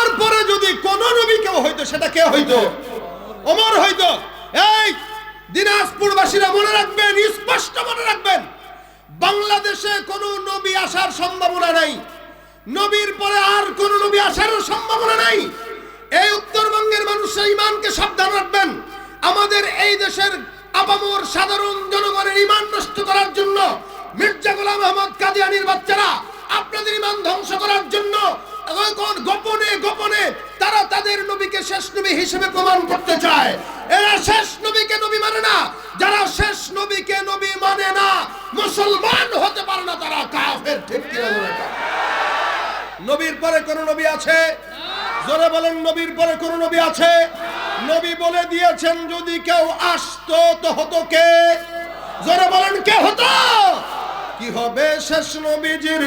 আমার পরে যদি কোন নবী কেউ হইতো, সেটা কে হইতো? ওমর হইতো। এই দিনাজপুরবাসীরা মনে রাখবেন, স্পষ্ট মনে রাখবেন, বাংলাদেশে কোনো নবী আসার সম্ভাবনা নাই। নবীর পরে আর কোন নবী আসার সম্ভাবনা নাই। এই উত্তরবঙ্গের মানুষের ইমানকে সাবধান রাখবেন। আমাদের এই দেশের আপামর সাধারণ জনগণের ইমান নষ্ট করার জন্য মির্জা গোলাম আহমদ কাদিয়ানির বাচ্চারা আপনাদের ইমান ধ্বংস করার জন্য গোপনে গোপনে তারা তাদের নবীকে শেষ নবী হিসেবে প্রমাণ করতে চায়। এরা শেষ নবীকে নবী মানে না। যারা শেষ নবীকে নবী মানে না, মুসলমান হতে পারে না তারা কাফের, ঠিক? নবীর পরে কোন নবী আছে? জোরে বলেন, নবীর পরে কোন নবী আছে? নবী বলে দিয়েছেন, যদি কেউ আসতো, তো হতো কে? জোরে বলেন, কে হতো? কি হবে শেষ নবীজির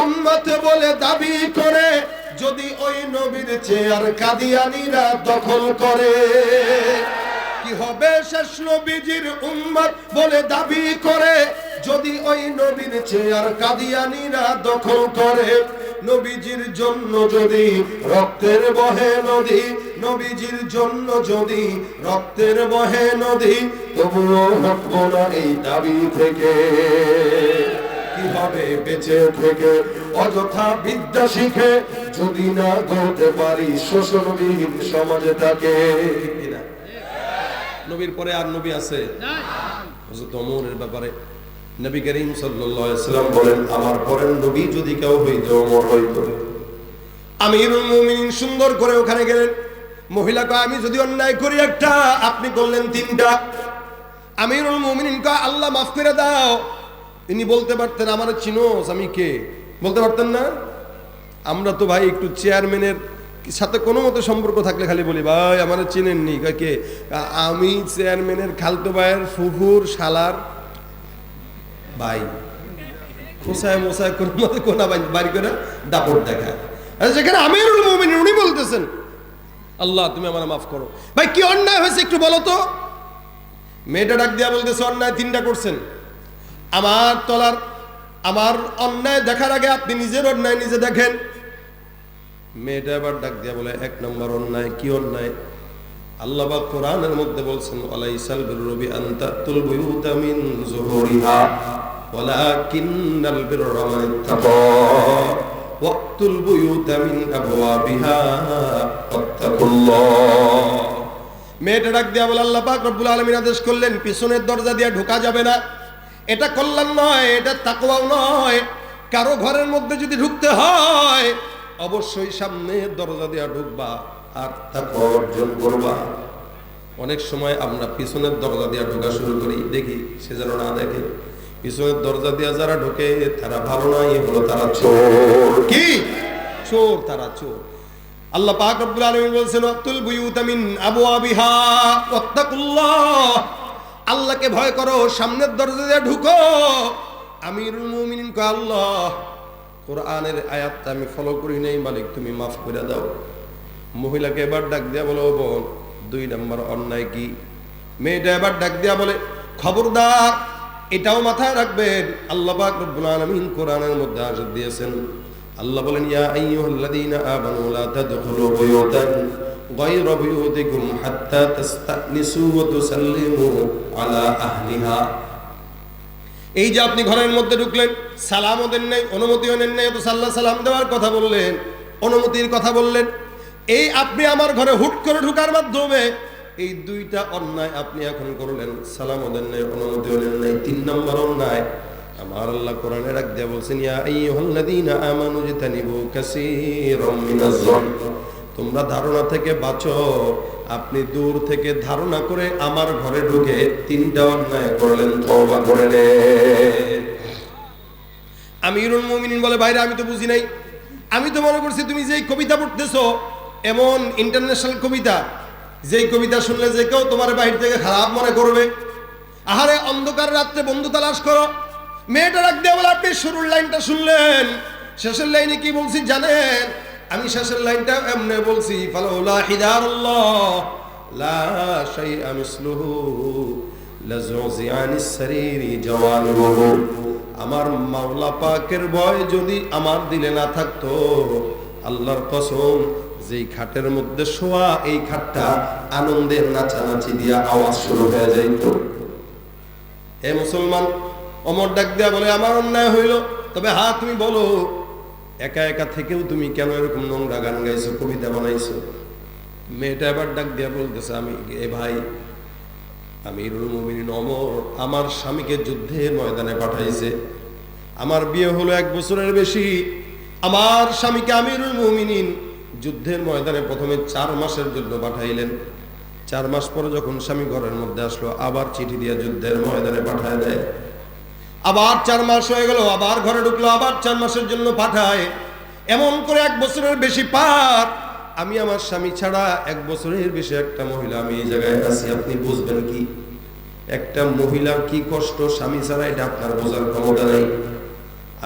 উম্মত বলে দাবি করে? যদি ওই নবীর চেয়ার কাদিয়ানিরা দখল করে, কি হবে শেষ নবীজির উম্মত বলে দাবি করে? যদি ওই নবীর চেয়ার কাদিয়ানিরা দখল করে, নবীজির জন্য যদি রক্তের বহে নদী, নবীজির জন্য যদি রক্তের বহে নদী, তবুও হটব না এই দাবি থেকে। কীভাবে বেঁচে থেকে অযথা বিদ্যা শিখে যদি না গড়তে পারি শোষণবিহীন সমাজে থাকে নবীর পরে আর নবী আছে? ওমরের ব্যাপারে নবী করিম সাল্লাম বলেন, আমার পরের নবী যদি কেউ হইতো, ওমর হইতো আমিরুল সুন্দর করে ওখানে গেলেন। মহিলাকে আমি যদি অন্যায় করি একটা, আপনি করলেন তিনটা। আমিরুল মুমিনিন কয়, আল্লাহ মাফ করে দাও। তিনি বলতে পারতেন, আমার চিনোস আমি কে? বলতে পারতেন না? আমরা তো ভাই একটু চেয়ারম্যানের সাথে কোনো মতো সম্পর্ক থাকলে খালি বলি, ভাই, আমার চিনেননি। কে? আমি চেয়ারম্যানের খালতো ভাইয়ের ফুফুর শালার ভাই। খোসায় মোসায় কোন মতে কোনা বাড়ি করে দাপট দেখায়। আর যেখানে আমিরুল মুমিনিন উনি বলতেছেন, আল্লাহ, তুমি আমার মাফ করো। ভাই, কি অন্যায় হয়েছে একটু বলো তো? মেয়েটা ডাক দিয়া বলতেছে, অন্যায় তিনটা করছেন। আমার তলার, আমার অন্যায় দেখার আগে আপনি নিজের অন্যায় নিজে দেখেন। মেয়েটা আবার ডাক দিয়া বলে, এক নম্বর অন্যায়, কি অন্যায়? আল্লাহ বা কোরআনের মধ্যে বলছেন, ওয়ালাইসাল বিররবি আনতা তুল বুয়ুতা মিন যুহুরিহা ওয়ালাকিন্নাল বিররা মান ইত্তাকা, ওয়াক্তুল বুয়ুতা মিন আবওয়াবিহা, ওয়াত্তাকুল্লাহ। মেয়েটা ডাক দিয়া বলে, আল্লাহ পাক রব্বুল আলামিন আদেশ করলেন, পিছনের দরজা দিয়ে ঢোকা যাবে না। এটা কল্যাণ নয়, এটা তাকওয়াও নয়। কারও ঘরের মধ্যে যদি ঢুকতে হয়, অবশ্যই সামনে দরজা দিয়া ঢুকবা আর তাকওয়া অর্জন করবা। অনেক সময় আমরা পিছনের দরজা দিয়া ঢোকা শুরু করি, দেখি সে যেন না দেখে। পিছনের দরজা দিয়া যারা ঢোকে, তারা ভালো নয় হলো তারা চোর। কি? চোর, তারা চোর। আল্লাহ পাক রব্বুল আলামিন বলছেন ওয়াক্তুল বুয়ুতা মিন আবওয়াবিহা, ওয়াত্তাকুল্লাহ। আল্লাহকে ভয় করো, সামনের দরজা ঢুকো। আমিরুল মুমিনিন কয়, আল্লাহ, কোরআনের আয়াতটা আমি ফলো করি নাই, মালিক, তুমি মাফ করে দাও। মহিলাকে এবার ডাক দিয়া বলে বোন, দুই নম্বর অন্যায় কি? মেয়েটা এবার ডাক দিয়া বলে, খবরদার, এটাও মাথায় রাখবেন, আল্লাহ পাক রব্বুল আলামিন কোরআনের মধ্যে আয়াত দিয়েছেন। আল্লাহ বলেন, ইয়া আইয়ুহাল্লাযীনা আমানু লা তাদখুলু বুয়ুতান। বুয়ুতিকুম হাত্তা তাস্তানিসু ওয়া তুসাল্লিমু আলা আহলিহা। এই যে আপনি ঘরের মধ্যে ঢুকলেন সালামও দেন নাই অনুমতিও নেন নাই তো সাল্লাহ সালাম দেওয়ার কথা বললেন, অনুমতির কথা বললেন। এই আপনি আমার ঘরে হুট করে ঢুকার মাধ্যমে এই দুইটা অন্যায় আপনি এখন করলেন। সালামও দেন নাই অনুমতিও নেন নাই, তিন নম্বর অন্যায়। আমার আল্লাহ কোরআনে রাখ বলছেন, ইয়া আমানু জিতানিবু মিনাজ-যন তোমরা ধারণা থেকে বাঁচো। আপনি দূর থেকে ধারণা করে আমার ঘরে ঢুকে তিনটা অন্যায় করলেন, তওবা করে নে। আমিরুল মুমিনিন বলে বাইরে আমি তো বুঝি নাই। আমি তো মনে করছি তুমি যেই কবিতা পড়তেছো, এমন ইন্টারন্যাশনাল কবিতা, যেই কবিতা শুনলে যে কেউ তোমার বাহির থেকে খারাপ মনে করবে। আহারে, অন্ধকার রাত্রে বন্ধু তালাশ করো। মেয়েটা রাখ দিয়ে বলে, আপনি শুরুর লাইনটা শুনলেন, শেষের লাইনে কি বলছি জানেন? আমি শেষের লাইনটা এমনি বলছি আমার মাওলা পাকের ভয় যদি আমার দিলে না থাকতো, আল্লাহর কসম, যেই খাটের মধ্যে শোয়া, এই খাটটা আনন্দের নাচানাচি দিয়া আওয়াজ শুরু হয়ে যাইত। হে মুসলমান, অমর ডাক দিয়া বলে, আমার অন্যায় হইল, তবে হা তুমি বলো একা একা থেকেও তুমি কেন এরকম নোংরা গান গাইছো, কবিতা বানাইছো? মেয়েটা এবার ডাক দিয়া বলতেছে, আমি, এ ভাই আমিরুল মুমিনিন অমর, আমার স্বামীকে যুদ্ধের ময়দানে পাঠাইছে। আমার বিয়ে হলো এক বছরের বেশি। আমার স্বামীকে আমিরুল মুমিনিন যুদ্ধের ময়দানে প্রথমে চার মাসের জন্য পাঠাইলেন। চার মাস পরে যখন স্বামী ঘরের মধ্যে আসলো, আবার চিঠি দিয়ে যুদ্ধের ময়দানে পাঠায় দেয়। আবার চার মাস হয়ে গেল, আবার ঘরে ঢুকলো, আবার চার মাসের জন্য পাঠায়। এমন করে এক বছরের বেশি পার। আমি আমার স্বামী ছাড়া এক বছরের বেশি একটা মহিলা, আমি এই জায়গায় আছি, আপনি বুঝবেন কি? একটা মহিলার কি কষ্ট, স্বামী ছাড়া এটা আপনার বোঝার ক্ষমতা নেই।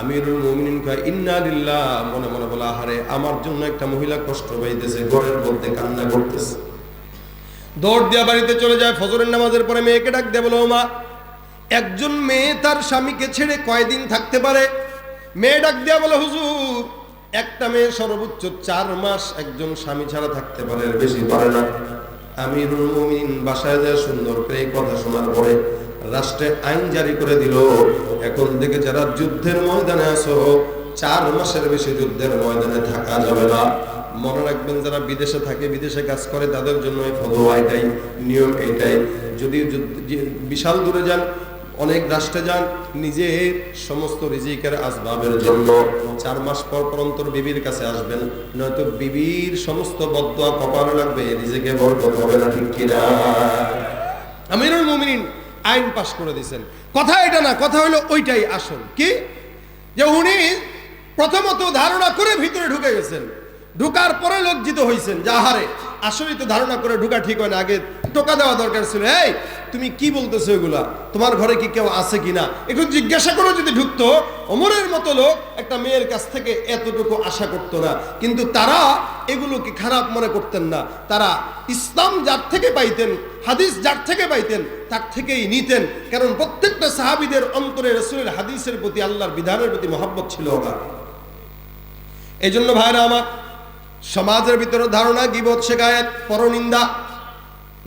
আমিরুল মুমিনিন কয় ইন্নালিল্লাহ মনে মনে বলে, আহারে, আমার জন্য একটা মহিলা কষ্ট পাইতেছে, ঘরের মধ্যে কান্না করতেছে। দৌড় দিয়া বাড়িতে চলে যায়, ফজরের নামাজের পরে মেয়েকে ডাক দেয়, বলো মা একজন মেয়ে তার স্বামীকে ছেড়ে কয়দিন থাকতে পারে? মেয়ে ডাক দেওয়া বলে, হুজুর, একটা মেয়ে সর্বোচ্চ চার মাস একজন স্বামী ছাড়া থাকতে পারে বেশি পারে না। আমিরুল মুমিন বাসায় যায় সুন্দর করে এই কথা শোনার পরে রাষ্ট্রে আইন জারি করে দিল। এখন থেকে যারা যুদ্ধের ময়দানে আসো চার মাসের বেশি যুদ্ধের ময়দানে থাকা যাবে না। মনে রাখবেন, যারা বিদেশে থাকে, বিদেশে কাজ করে, তাদের জন্য এই ফতোয়া এটাই, নিয়ম এটাই। যদি বিশাল দূরে যান অনেক রাষ্ট্রে যান নিজের সমস্ত রিজিকের আসবাবের জন্য। চার মাস পর পর অন্তর বিবির কাছে আসবেন নয়তো বিবির সমস্ত বদয়া কপালে লাগবে রিজিকে বরকত হবে না ঠিক কিনা? আমিরুল মুমিনিন আইন পাশ করে দিয়েছেন। কথা এটা না কথা হলো ওইটাই আসল। কি? যে উনি প্রথমত ধারণা করে ভিতরে ঢুকে গেছেন। ঢুকার পরে লজ্জিত হয়েছেন যে আহারে আসলেই তো ধারণা করে ঢুকা ঠিক হয় না আগে টোকা দেওয়া দরকার ছিল। এই তুমি কি বলতেছো এগুলা? তোমার ঘরে কি কেউ আছে কিনা? একটু জিজ্ঞাসা করে যদি ঢুকতো অমরের মতো লোক একটা মেয়ের কাছ থেকে এতটুকু আশা করতো না। কিন্তু তারা এগুলোকে খারাপ মনে করতেন না। তারা ইসলাম যার থেকে পাইতেন, হাদিস যার থেকে পাইতেন, তার থেকেই নিতেন। কারণ প্রত্যেকটা সাহাবিদের অন্তরে রসুলের হাদিসের প্রতি আল্লাহর বিধানের প্রতি মহব্বত ছিল ওরা এই জন্য ভাইরা আমার, সমাজের ভিতরে ধারণা, গিবত শেখায়ত পরনিন্দা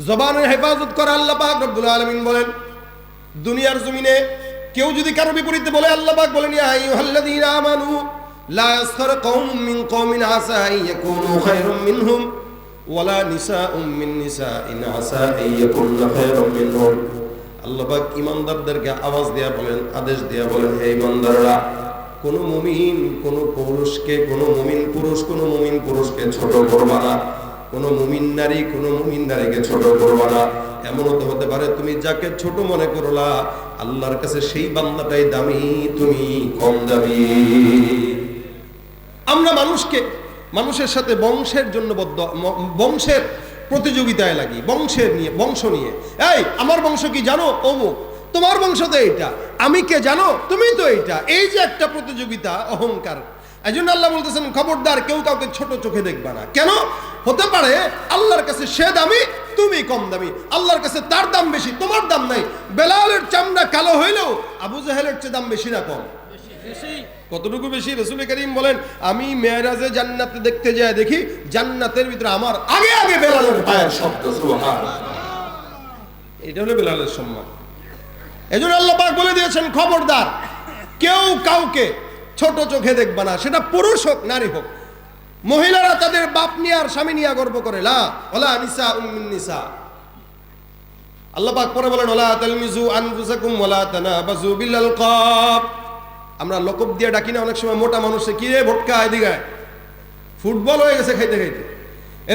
জবানের হেফাজত করে আল্লাহ পাক রব্বুল আলামিন বলেন, দুনিয়ার জমিনে কেউ যদি কারও বিপরীতে বলে, আল্লাহ পাক বলেন, ইয়া আইয়ুহাল্লাযীনা আমানু, লা ইয়াসখার কওমুম মিন কওমিন আসা আন ইয়াকুনু খায়রুম মিনহুম, ওয়ালা নিসাউম মিন আসা আন ইয়াকুননা খায়রুম মিনহুম। আল্লাহ পাক ইমানদারদেরকে আওয়াজ দেয়া বলেন, আদেশ দেয়া বলেন, হে ইমানদাররা, কোন মুমিন, কোন পুরুষকে, কোন মুমিন পুরুষ, কোন মুমিন পুরুষকে ছোট করবা না। কোন মুমিন নারী, কোনো মুমিন নারীকে ছোট করবা না। এমনও তো হতে পারে তুমি যাকে ছোট মনে করলা, আল্লাহর কাছে সেই বান্দাটাই দামি, তুমি কম দামি। আমরা মানুষকে, মানুষের সাথে বংশের জন্য বদ্ধ বংশের প্রতিযোগিতায় লাগি, বংশের নিয়ে, বংশ নিয়ে। এই, আমার বংশ কি জানো? অমুক। তোমার বংশ তো এইটা। আমি কে জানো? তুমি তো এইটা। এই যে একটা প্রতিযোগিতা, অহংকার। এই জন্য আল্লাহ বলতেছেন, খবরদার, কেউ কাউকে ছোট চোখে দেখবা না। কেন? হতে পারে আল্লাহর কাছে সে দামি, তুমি কম দামি। আল্লাহর কাছে তার দাম বেশি, তোমার দাম নাই। বেলালের চামড়া কালো হইলেও আবু জাহেলের চেয়ে দাম বেশি না কম। কতটুকু বেশি? রসুল করিম বলেন, আমি মেয়েরাজে জান্নাতে দেখতে যাই দেখি, জান্নাতের ভিতরে আমার আগে আগে বেলালের পায়ের শব্দ এটা হলো বেলালের সম্মান। এজন্য আল্লাহ পাক বলে দিয়েছেন, খবরদার, কেউ কাউকে ছোট চোখে দেখবে না, সেটা পুরুষ হোক, নারী হোক। মহিলারা তাদের বাপ নিয়ে আর স্বামী নিয়ে গর্ব করে। লা আল্লাহ পরে বলেন আমরা লকব দিয়ে ডাকি না, অনেক সময় মোটা মানুষে, কি রে ভটকা এদিকে ফুটবল হয়ে গেছে খাইতে খাইতে।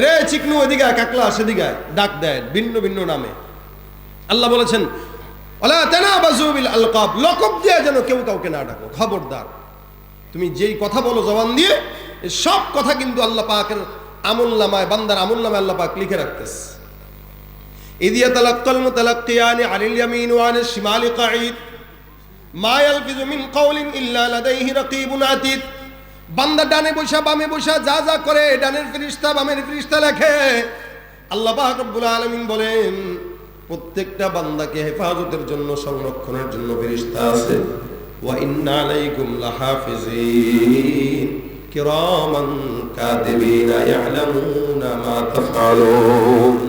রে চিকনু এদিকে কাকলা সেদিকে ডাক দেয়, ভিন্ন ভিন্ন নামে। আল্লাহ বলেছেন, ওলা বিল লকব দিয়ে যেন কেউ কাউকে না ডাকো। খবরদার। তুমি যেই কথা বলো জবান দিয়ে সব কথা কিন্তু আল্লাহ পাকের আমুল নামায়, বান্দার আমুল নামায় আল্লাহ পাক লিখে রাখতেছে। ইদিয়া তালাক্কাল মুতালাক্কিয়ানি আনিল ইয়ামিন ওয়া আনিল শিমালি কাঈদ। মা ইয়ালফিযু মিন কাওলিন ইল্লা লাদাইহি রাকীবুন আতীদ। বান্দা ডানে বসা, বামে বসা, যা যা করে, ডানের ফেরেশতা বামের ফেরেশতা লেখে। আল্লাহ পাক রব্বুল আলামিন বলেন, প্রত্যেকটা বান্দাকে হেফাজতের জন্য, সংরক্ষণের জন্য ফেরেশতা আছে। ওয়া ইন্না আলাইকুম লাহাফিজিন। كراما كاتبين يعلمون ما تفعلون.